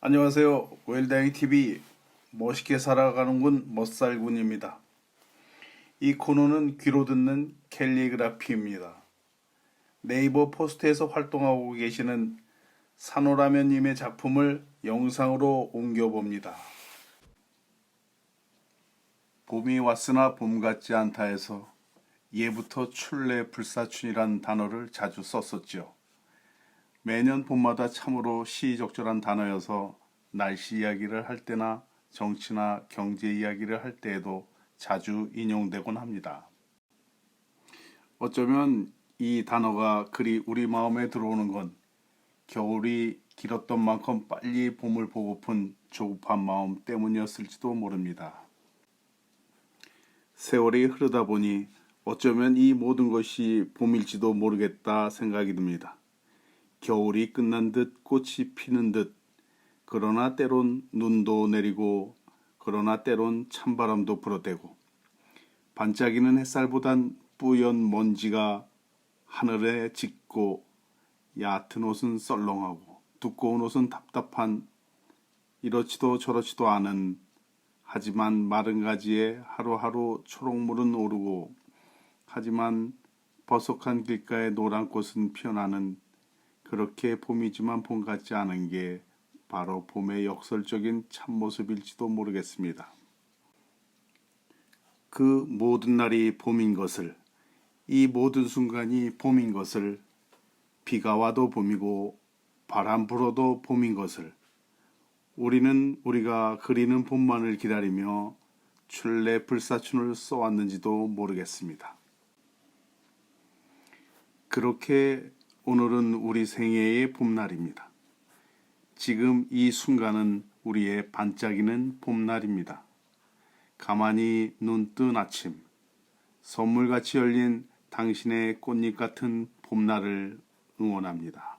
안녕하세요. 웰다이 TV 멋있게 살아가는군 멋살군입니다. 이 코너는 귀로 듣는 캘리그라피입니다. 네이버 포스트에서 활동하고 계시는 산호라면님의 작품을 영상으로 옮겨봅니다. 봄이 왔으나 봄 같지 않다 해서 예부터 출래 불사춘이란 단어를 자주 썼었죠. 매년 봄마다 참으로 시적절한 단어여서 날씨 이야기를 할 때나 정치나 경제 이야기를 할 때에도 자주 인용되곤 합니다. 어쩌면 이 단어가 그리 우리 마음에 들어오는 건 겨울이 길었던 만큼 빨리 봄을 보고픈 조급한 마음 때문이었을지도 모릅니다. 세월이 흐르다 보니 어쩌면 이 모든 것이 봄일지도 모르겠다 생각이 듭니다. 겨울이 끝난 듯 꽃이 피는 듯 그러나 때론 눈도 내리고 그러나 때론 찬바람도 불어대고. 반짝이는 햇살보단 뿌연 먼지가 하늘에 짙고 얕은 옷은 썰렁하고 두꺼운 옷은 답답한 이렇지도 저렇지도 않은 하지만 마른 가지에 하루하루 초록물은 오르고 하지만 버석한 길가에 노란 꽃은 피어나는 그렇게 봄이지만 봄 같지 않은 게 바로 봄의 역설적인 참모습일지도 모르겠습니다. 그 모든 날이 봄인 것을, 이 모든 순간이 봄인 것을, 비가 와도 봄이고 바람 불어도 봄인 것을, 우리는 우리가 그리는 봄만을 기다리며 출래 불사춘을 써왔는지도 모르겠습니다. 그렇게 오늘은 우리 생애의 봄날입니다. 지금 이 순간은 우리의 반짝이는 봄날입니다. 가만히 눈 뜬 아침, 선물같이 열린 당신의 꽃잎 같은 봄날을 응원합니다.